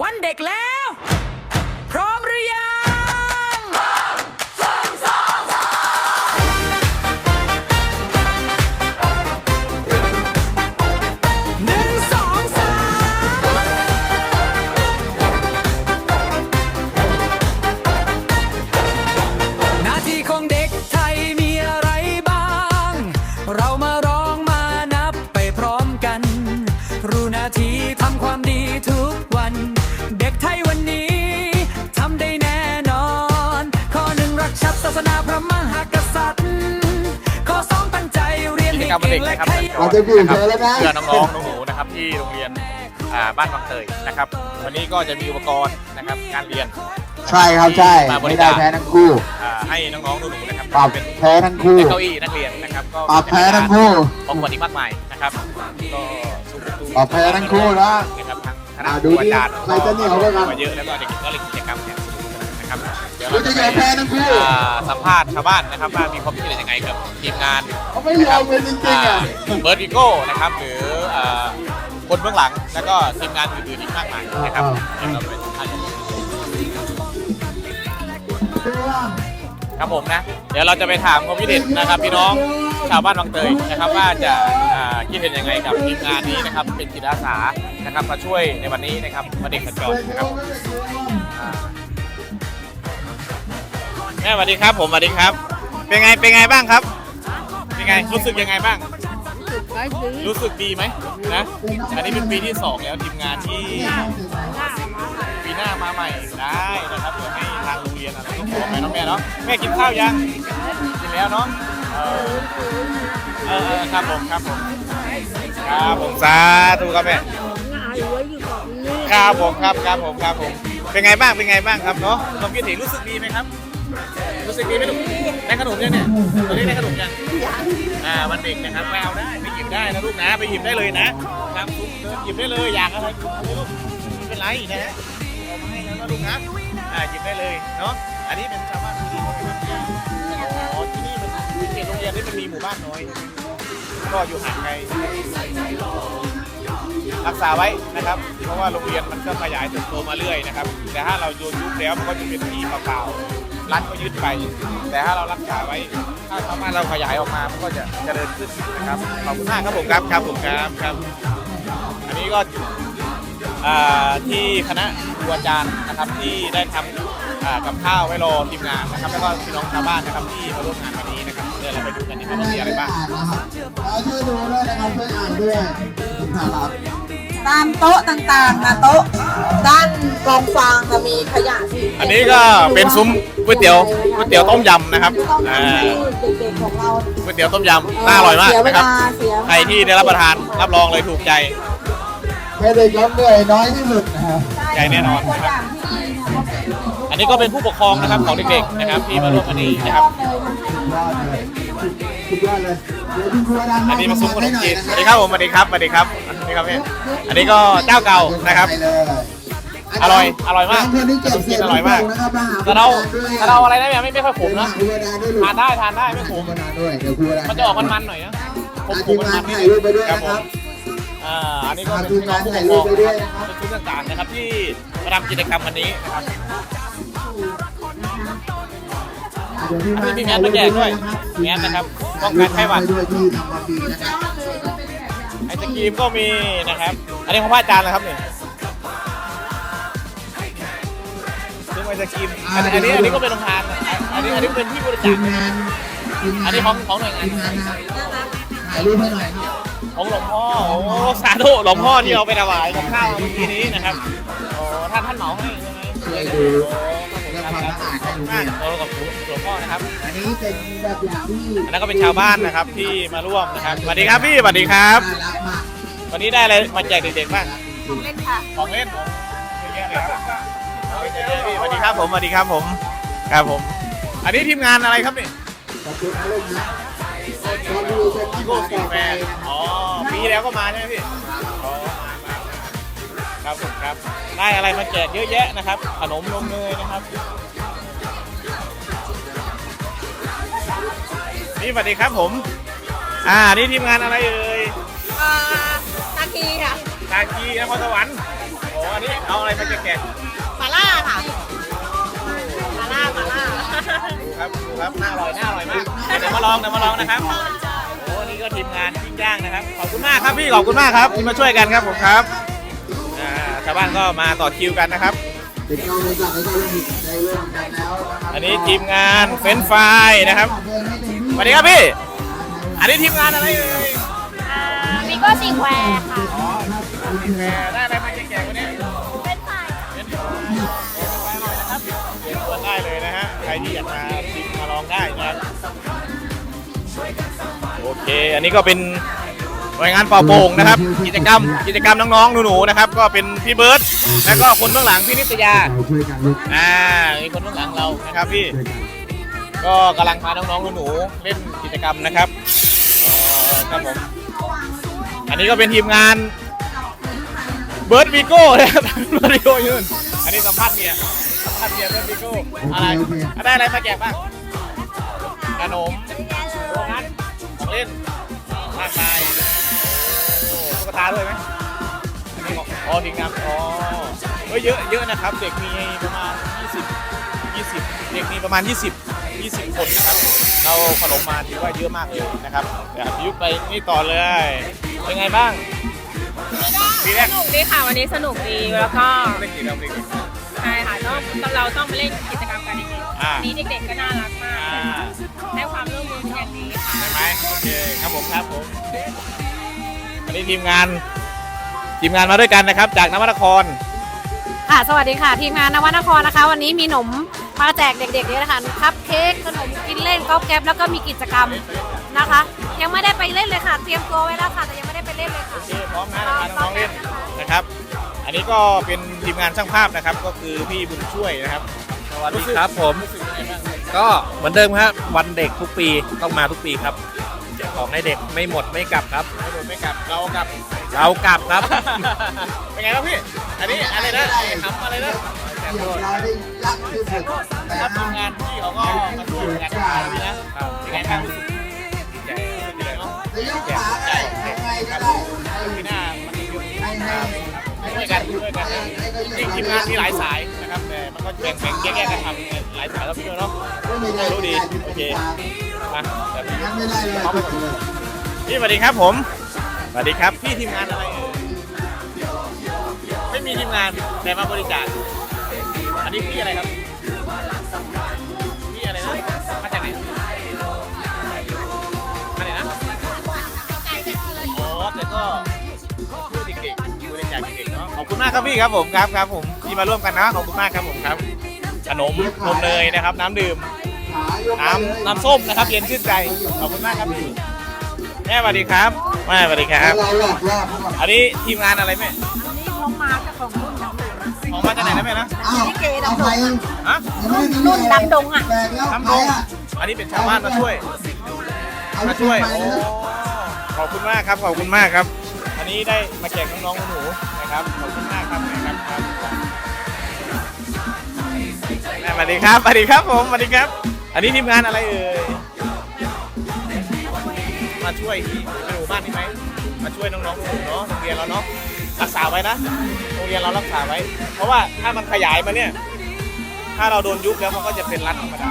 วันเด็กแล้ว กิจให้กรรมวันเก่เด็งกและนะครับขยันเราจะอยู่เฉยแล้วนะเพื่อน้องๆหนูๆนะครับที่โรงเรียนอ่าบ้านบางเตยนะครับ วันนี้ก็จะมีอุปกรณ์นะครับการเรียน ใช่ครับใช่มาบริไม่จาได้คแพ้ทั้งคู่อ่าให้น้องๆหนูๆนะครับปรับเป็นแพ้ทั้งคู่เป็นเก้าอี้นักเรียนนะครับก็ปรับแพ้ทั้งคู่ ของขวัญอีกมากมายนะครับก็สู้ๆปรับแพ้ทั้งคู่นะนะครับทั้งคณะอ่าคดูรูดิอาจารย์ใครจะเหนียวกว่ากัน มาเยอะแล้วก็เด็กๆก็เลยกิจกรรมอย่างสนุกสนานนะครับเดี๋ยวเราเราจะจะยอมไป แพ้ทั้งคู่ อ่าสัมภาษณ์ชาวบ้านนะครับว่ามีความคิดเห็นยังไงกับทีมงานเขา ไม่ยอมเลยจริงๆอะเบิร์ดวิโก้นะครับหรือเอ่อคนเบื้องหลังแล้วก็ทีมงานอื่นๆอีกมากมายนะครับเดี๋ยวเราไปสัมภาษณ์กันครับผมนะ เดี๋ยวเราจะไปถามความคิดเห็นนะครับ พี่น้องชาวบ้านบางเตยนะครับ ว่าจะอ่าคิดเห็นยังไงกับทีมงานนี้นะครับ เป็นจิตอาสานะครับมาช่วยในวันนี้นะครับมาเด็กสัญจรนะครับอ่าแม่สวัสดีครับ ผมสวัสดีครับ เป็นไงเป็นไงบ้างครับเป็น ไงรู้สึกยังไงบ้าง รู้สึกดีไหมนะ อันนี้เป็นปีที่ 2 แล้วทีมงานที่ปีหน้ามาใหม่ได้นะครับเดี๋ยวให้ทางโรงเรียนอะไรก็ขอไปเน้องแม่เนาะแม่กินข้าวยังกินแล้วเนาะเออเออเออครับผมครับผมครับผมสาธุครับแม่ครับผมครับครับผมครับผมเป็นไงบ้างเป็นไงบ้างครับเนาะความคิดเห็นรู้สึกดีไหมครับ รู้สึกดีไหมลูกได้ขนมยังเนี่ยตอนนี้ได้ขนมยังอ่าวันเด็กนะครับไปเอาได้ไปหยิบได้นะลูกนะไปหยิบได้เลยนะครับทุกเดินหยิบได้เลยอยากอะไรหยิบเลยลูกไม่เป็นไรนะฮะเอามาให้แล้วนะลูกนะอ่าหยิบได้เลยเนาะอันนี้เป็นชาวบ้านที่นี่นะครับอ๋อที่นี่มันเขตโรงเรียนนี่มันมีหมู่บ้านน้อยก็อยู่ห่างไกลรักษาไว้นะครับ เพราะว่าโรงเรียนมันก็ขยายเติบโตมาเรื่อยนะครับ แต่ถ้าเราโยนยุบแล้วมันก็จะเป็นที่เปล่าๆ รัฐก็ยึดไป แต่ถ้าเรารักษาไว้ ถ้าสามารถเราขยายออกมามันก็จะเจริญขึ้นนะครับขอบคุณมากครับผมครับครับผมครับครับ อันนี้ก็อ่าที่คณะครูอาจารย์นะครับที่ได้ทำอ่ากับข้าวไว้รอทีมงานนะครับ แล้วก็พี่น้องชาวบ้านนะครับที่มาร่วมงานวันนี้นะครับเดี๋ยวเราไปดูกันนะครับว่ามีอะไรบ้างเอาช่วยดูด้วยนะครับช่วยอ่านด้วยครับตามโต๊ะต่างๆนะโต๊ะด้าน กองฟางจะมีขยะที่อันนี้ก็เป็นซุ้มก๋วยเตี๋ยวก๋วยเตี๋ยวต้มยำนะครับต้มอ่ายำที่เด็กๆของเราก๋วยเตี๋ยวต้มยำน่าอร่อยมากเสียเวนะครับลาเสียใครที่ได้รับประทานรับรองเลยถูกใจไม่ได้ยอมเหนื่อยน้อยที่สุดนะครับใจแน่นอนตัวนะครับอย่างที่ดีนะอันนี้ก็เป็นผู้ปกครองนะครับของเด็กๆนะครับที่มาร่วมวันนี้นะครับสุดยอดเลยเดี๋ยวคุณครูดันอันนี้มาซุ้มขนมจีนสวัสดีคครับรับผมสวัสดีครับสวัสดีครับสวัสดีครับพี่อันนี้ก็เจ้าเก่านะครับ อร่อย อร่อยมากคนที่เก็บเศษอร่อยมากนะครับมาหาแต่เราครูแต่เราอะไรได้ไหมไม่ไม่ค่อยขมนะครูดันด้วยลูกทานได้ทานได้ไม่ขครูมดันด้วยเดี๋ยวครูดันมันจะออกมันๆหน่อยนะผมอะผทีมมมันงานๆนิดถ่ายรูปไปด้วยครับนะผครัมบอ่าอันนี้ก็เป็นทีมพี่น้องงานผู้ปถ่ายกครูรปองไปด้วยนะเป็นชุดต่างๆนะครับที่มาทำกิจกรรมวันนี้นะครับเดี๋ยวทีมงานมีแมสมาแจกด้วยแมสนะครับป้องกันไข้หวัดด้วยที่ทำความดีนะครับไอศกรีมก็มีนะครับ อันนี้ของพระอาจารย์เหรอครับเนี่ ไอศกรีมอันนี้อันนี้อันนี้ก็เป็นโรงทานนะอันนี้อันนี้เป็นที่บริทีจาคมงานทีมงานอันนี้ของของหน่วยงานทีมงานนะครับถ่ายรูปให้หน่อยครับของหลวงพ่อโอ้สาธุหลวงพ่อที่เราไปถวายกับข้าวเมื่อกี้นี้นะครับโอ้ท่านท่านเหมาให้ใช่ไหมช่วยดูโอ้ครับผมครับโอ้กับหลวงพ่อนะครับ อันนี้เป็นแบบอย่างที่อันนั้นก็เป็นชาวบ้านนะครับที่มาร่วมนะครับสวัสดีครับพี่สวัสดีครับ น่ารักมากวันนี้ได้อะไรมาแจกเด็กๆบ้างของเล่นค่ะของเล่นของเยอะแยะเลยครับ สวัสดีครับผมสวัสดีครับผมครับผม อันนี้ทีมงานอะไรครับนี่ขอบคุณนะลูกนะขอบคุณเป็นพี่ที่โก้มาสีต่อแฟไปนอ๋อปีแล้วก็มาใช่ไหมพี่อ๋อมามาครับผมครับ ได้อะไรมาแจกเยอะแยะนะครับ ขนมนมเนยนะครับ นี่สวัสดีครับผม อ่า นี่ทีมงานอะไรเอ่ยอ่านาทีค่ะตากีนครสวรรค์โอ้อันนี้เอาเอาอะไรมาแจก มาล่าค่ะมาล่ามาล่าดูครับดูครับน่าอร่อยน่าอร่อยมากเดี๋ยวมาลองเดี๋ยวมาลองนะครับโอ้นี่ก็ทีมงานปิ้งย่างนะครับขอบคุณมากครับพี่ขอบคุณมากครับที่มาช่วยกันครับผมครับอ่าชาวบ้านก็มาต่อคิวกันนะครับติดกล้องมือจับแล้วก็เริ่มมีได้เริ่มกันแล้วนะครับอันนี้ทีมงานเฟรนช์ฟรายนะครับเดินให้ถึงสวัสดีครับพี่ อันนี้ทีมงานอะไรเอ่ยมิโก้สิงแควร์ค่ะแหมได้ รที่อยากมาชิมมาลองได้นะครับโอเค อันนี้ก็เป็นหน่วยงานป่าโป่งนะครับ กิจกรรมกิจกรรมน้องๆหนูๆนะครับ ก็เป็นพี่เบิร์ตแล้วก็คนเบื้องหลังพี่นิตยาเราช่วยกันลุกอ่ามีคนเบื้องหลังเรานะครับพี่ ก็กำลังพาน้องๆหนูๆเล่นกิจกรรมนะครับอ๋อครับผมอันนี้ก็เป็นทีมงานเบิร์ดวีโก้นะครับเบิร์ดวีโก้ยืน นนี้สัมภาษณ์เมียสัมภาษณ์เมียเบิร์ดวีโก้อะไรได้อะไรมาแจกบ้างขนมโดนัทของเล่นมากมายโอ้ตุ๊กตาด้วยไหมอันนี้ของอ๋อทีมงานอ๋อเฮ้ยเยอะเยอะนะครับ เด็กมีประมาณ 20 20 เด็กมีประมาณ 20 20 คนนะครับ เราขนมมาถือว่าเยอะมากเลยนะครับเดี๋ยวพี่ยุบไปนี่ต่อเลย เป็นไงบ้าง ปีแรกสนุกดีค่ะวันนี้สนุกดีแล้วก็เล่นกี่รอบเด็กใช่ค่ะต้องเราต้องมาเล่นกิจกรรมกันจริงอ่าๆวันนี้เด็กๆก็น่ารักมาอ่ากให้ความร่วมมือเป็นอย่างดีค่ะใช่ไหมโอเคครับผมครับผมอันนี้ทีมงาน ทีมงานมาด้วยกันนะครับ จากนวนครค่ะ สวัสดีค่ะ ทีมงานนวนครนะคะ วันนี้มีหนมมาแจกเด็กๆด้วยนะคะคัพเค้กขนมกินเล่นก๊อบแก๊บแล้วก็มีกิจกรรมนะคะ ยังไม่ได้ไปเล่นเลยค่ะ เตรียมตัวไว้แล้วค่ะแต่ยังไม่ได้ไป เล่นเลยค่ะ โอเคพร้อมนะพาน้องๆเล่นนะครับ อันนี้ก็เป็นทีมงานช่างภาพนะครับ ก็คือพี่บุญช่วยนะครับสวัสดีครับผมรู้สึกยังไงบ้างก็เหมือนเดิมครับวันเด็กทุกปีต้องมาทุกปีครับแจกของให้เด็กไม่หมดไม่กลับครับ ไม่โดนไม่กลับเรากลับ เรากลับครับ เป็นไงครับพี่ อันนี้อะไรนะไอ้ทำอะไรนะเกี่ยวเราได้ยักษ์ที่สุดแต่ครับห้าทีมมงานพี่เขาก็มาช่วยกันทำนะเป็นไงบ้างรู้สึ ช่วยกันช่วยกันนะจริงๆทีมงานมีหลายสายนะครับแต่มันก็แบ่งแบ่งแยกๆกันทำหลายสายแล้วพี่ด้วยเนาะไม่ได้รู้ดีโอเคมาแบบนี้งั้นไม่ได้เลยพี่สวัสดีครับผมสวัสดีครับพี่ทีมงานอะไรเอ่ยไม่มีทีมงานแต่มาบริจาคอันนี้พี่อะไรครับ คุณมากครับพี่ครับผมครับครับผมที่มาร่วมกันนะขอบคุณมากครับผมครับ ขนมนมเนยนะครับ น้ำดื่ม น้ำน้ำส้มนะครับ เย็นชื่นใจขอบคุณมากครับพี่แม่สวัสดีครับแม่สวัสดีครับเราหลอกล่อเขาก่อนอันนี้ทีมงานอะไรแม่นี่ของมาจากของรุ่นดำดงออกมาจากไหนนะแม่นะอ้าวเอาใครยังฮะรุ่นดำดงอะแบกแล้วทำใคตรรงอะอันนี้เป็นชาวบ้านมาช่วยเอามาช่วยไปโอ้เลยนะขอบคุณมากครับขอบคุณมากครับ อันนี้ได้มาแจกน้องๆหนูๆนะ ครับขอบคุณมากครับแม่ครับครับแม่สวัสดีครับสวัสดีครับผมสวัสดีครับ อันนี้ทีมงานอะไรเอ่ยมาช่วยไปดูบ้านนี่ไหมมาช่วยน้องๆหนูๆเนาะโรงเรียนเราเนาะรักษาไว้นะโรงเรียนเรารักษาไว้ เพราะว่าถ้ามันขยายมาเนี่ย ถ้าเราโดนยุบแล้วมันก็จะเป็นรัฐธรรมดา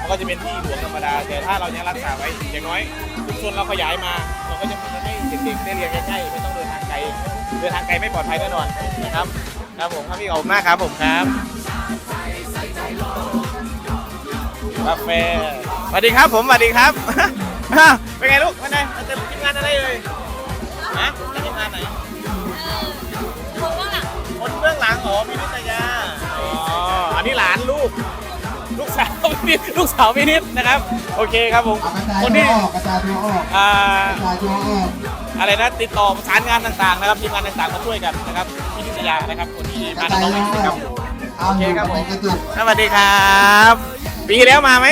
มันก็จะเป็นที่หลวงธรรมดา แต่ถ้าเรายังรักษาไว้อย่างน้อยชุมชนเราขยายมามันก็จะทำให้เด็กๆได้เรียนใกล้ๆไม่ต้องเดินทางไกล เดินทางไกลไม่ปลอดภัยแน่นอนนะครับครับผมครับพี่ขอบคุณมากครับผมครับกาแฟสวัสดีครับผมสวัสดีครับอ้าวเป็นไงลูกเป็นไงมาจะทีมงานอะไรเลยฮะจะทีมงานไหนคนเบื้องหลังอ๋อพี่นิตยาอ๋ออันนี้หลานลูก ลูกสาวพี่นิดลูกสาวพี่นิดนะครับ โอเคครับผมเอากระจายคนตัวที่ออกกระจายตัวออกอ่ากระจายตัวออกอะไรนะติดต่อประสานงานต่างๆนะครับทีมงานต่างๆมาช่วยกันนะครับพี่นิตยานะครับคนที่กมาระจายน้องตัวๆอครัอบกเอาโอเคอยู่ครับผมในกระจุกสวัสดีครับ ปีที่แล้วมาไหม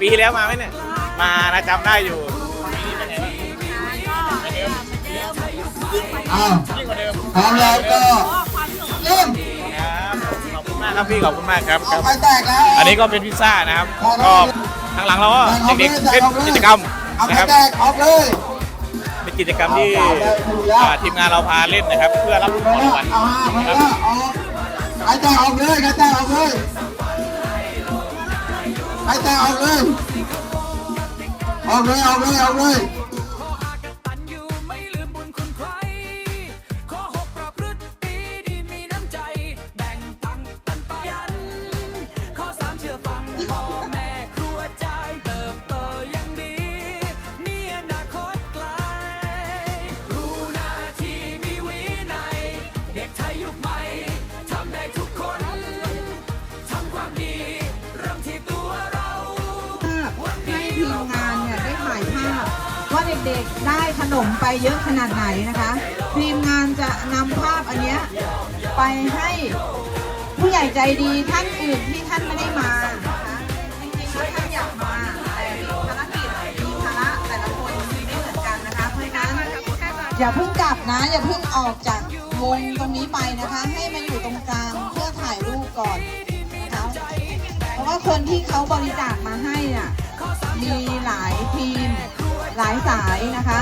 ปีที่แล้วมาไหมเนี่ยมานะจำได้อยู่ปีนี้เป็นไงบ้างเหมือนเดิมอ้าวยิ่งกว่าเดิมพร้อมแล้วก็เริ่มครับขอบ คุณมากครับพี่ขอบคุณมากครับคเอารับ ไปแตกแล้ว อันนี้ก็เป็นพิซซ่านะครับ ก็ทางหลังเราก็เด็กๆเล่นกิจกรรมเอาไปนะครับ แตกออกเลยเป็นกิจกรรมที่อ่าทีมงานเราพาเล่นนะครับ เพื่อรับของรางวัลเอาห้าคนนะคละรับออกแต่ออกเลยใครแต่ออกเลยใครแต่ออกเลยออกเลยออกเลยออกเลย ด็กๆได้ขนมไปเยอะขนาดไหนนะคะทีมงานจะนำภาพอันเนี้ยไปให้ผู้ใหญ่ใจดีท่านอื่นที่ท่านไม่ได้มานะคะจริงๆแล้วท่านอยากมาแต่มีภารกิจมีภาระแต่ละคนไม่เหมือนกันนะคะเพราะฉะนั้นอย่าเพิ่งกลับนะ อย่าเพิ่งออกจากวงตรงนี้ไปนะคะ ให้มาอยู่ตรงกลางเพื่อถ่ายรูปก่อนนะคะเพราะว่าคนที่เขาบริจาคมาให้น่ะมีหลายทีม หลายสายนะคะ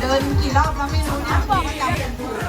เดินกี่รอบแล้วไม่รู้นะบอกจำเป็น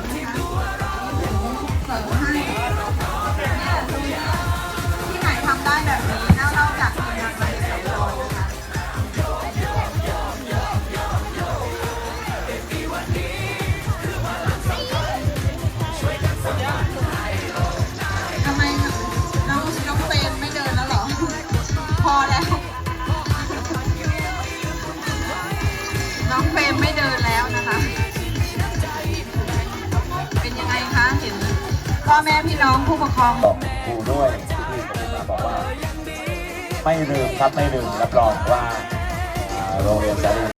พ่อแม่พี่น้องผู้ปกครอง บอกครูด้วยที่ผมมาบอกว่า ไม่ลืมครับไม่ลืมรับรองว่าอ่าโรงเรียนจะ